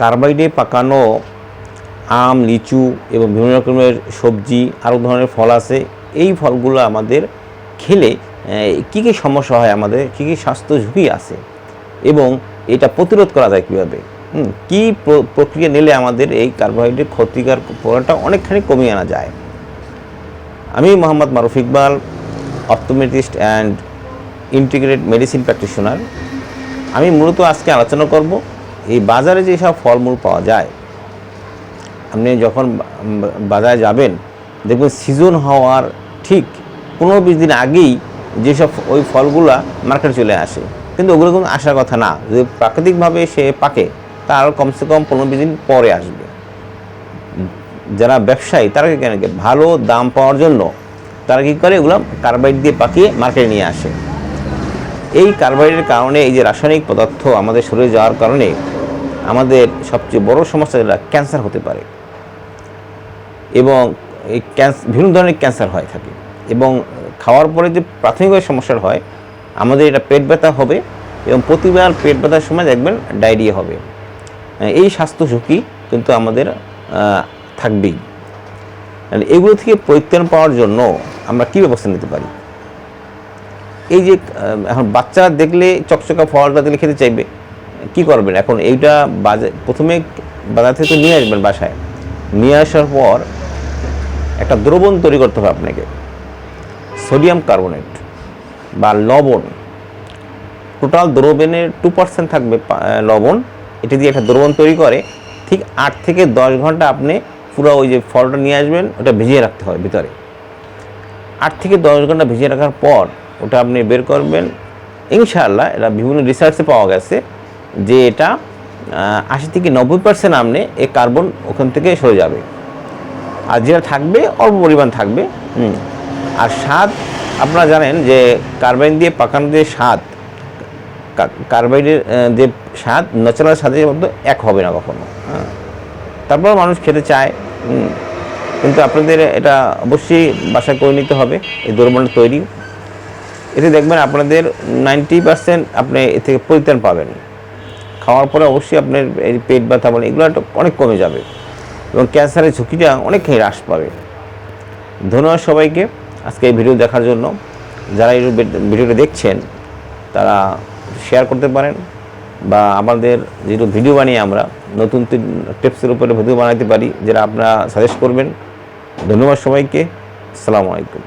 কার্বাইডে পাকানো, আম, লিচু এবং বিভিন্ন রকমের সবজি আরও ধরনের ফল আছে। এই ফলগুলো আমাদের খেলে কী কী সমস্যা হয় আমাদের, কী কী স্বাস্থ্য ঝুঁকি আছে এবং এটা প্রতিরোধ করা যায় কীভাবে? কী প্রক্রিয়া নিলে আমাদের এই কার্বোহাইড্রেট ক্ষতিকর প্রভাবটা অনেকখানি কমিয়ে আনা যায়? আমি Mohammad Maruf Iqbal optometrist and integrated medicine practitioner. আমি মূলত আজকে আলোচনা করব এই বাজারে যেসব ফলমূল পাওয়া যায়, আপনি যখন বাজারে যাবেন, দেখবেন সিজন হওয়ার ঠিক পনেরো বিশ দিন আগেই যেসব ওই ফলগুলা মার্কেটে চলে আসে। কিন্তু ওগুলো কিন্তু আসার কথা না। যদি প্রাকৃতিকভাবে সে পাকে, তা আরও কমসে কম পনেরো বিশ দিন পরে আসবে। যারা ব্যবসায়ী, তারা কেন, ভালো দাম পাওয়ার জন্য তারা কী করে, এগুলো কার্বাইড দিয়ে পাকিয়ে মার্কেটে নিয়ে আসে। এই কার্বাইডের কারণে এই যে রাসায়নিক পদার্থ আমাদের শরীরে যাওয়ার কারণে আমাদের সবচেয়ে বড় সমস্যা যেটা ক্যান্সার হতে পারে। এবং এই ক্যান্সার বিভিন্ন ধরনের ক্যান্সার হয় থাকে। এবং খাওয়ার পরে যে প্রাথমিকভাবে সমস্যার হয়, আমাদের এটা পেট ব্যথা হবে এবং প্রতিবার পেট ব্যথার সময় দেখবেন ডায়রিয়া হবে। এই স্বাস্থ্য ঝুঁকি কিন্তু আমাদের থাকবেই। এগুলো থেকে পরিত্রাণ পাওয়ার জন্য আমরা কী ব্যবস্থা নিতে পারি? এই যে এখন বাচ্চারা দেখলে চকচকা ফলটা দিলে খেতে চাইবে কি করবেন? এখন এইটা বাজার প্রথমে বাজার থেকে নিয়ে আসবেন বাসায়। নিয়ে আসার পর একটা দ্রবণ তৈরি করতে হবে আপনাকে। সোডিয়াম কার্বনেট বা লবণ। টোটাল দ্রবণের টু পার্সেন্ট থাকবে লবণ। এটি দিয়ে একটা দ্রবণ তৈরি করে, ঠিক আট থেকে দশ ঘণ্টা আপনি পুরো ওই যে ফলটা নিয়ে আসবেন, ওটা ভিজিয়ে রাখতে হয় ভিতরে। আট থেকে দশ ঘণ্টা ভিজিয়ে রাখার পর ওটা আপনি বের করবেন। ইনশাআল্লাহ, এটা বিভিন্ন রিসার্চে পাওয়া গেছে। যে এটা আশি থেকে নব্বই পার্সেন্ট আপনি এ কার্বন ওখান থেকে সরে যাবে। আর যেটা থাকবে, অল্প পরিমাণ থাকবে। আর স্বাদ, আপনারা জানেন যে কার্বাইন দিয়ে পাকানো যে স্বাদ কার্বাইডের যে স্বাদ ন্যাচারাল স্বাদের মধ্যে এক হবে না কখনো। হ্যাঁ। তারপর মানুষ খেতে চায় কিন্তু আপনাদের এটা অবশ্যই বাসায় করে নিতে হবে, এই দ্রব্যটা তৈরি। এতে দেখবেন আপনাদের নাইনটি পার্সেন্ট আপনি এ থেকে পরিত্রাণ পাবেন। খাওয়ার পরে অবশ্যই আপনার এই পেট ব্যথা বলে এগুলো একটা অনেক কমে যাবে। এবং ক্যান্সারের ঝুঁকিটা অনেকখানি হ্রাস পাবে। ধন্যবাদ সবাইকে আজকে এই ভিডিও দেখার জন্য। যারা এই ভিডিওটা দেখছেন, তারা শেয়ার করতে পারেন বা আমাদের যেগুলো ভিডিও বানিয়ে আমরা, নতুন টিপসের উপরে ভিডিও বানাতে পারি, যেটা আপনারা সাজেস্ট করবেন। ধন্যবাদ সবাইকে। আসসালামু আলাইকুম।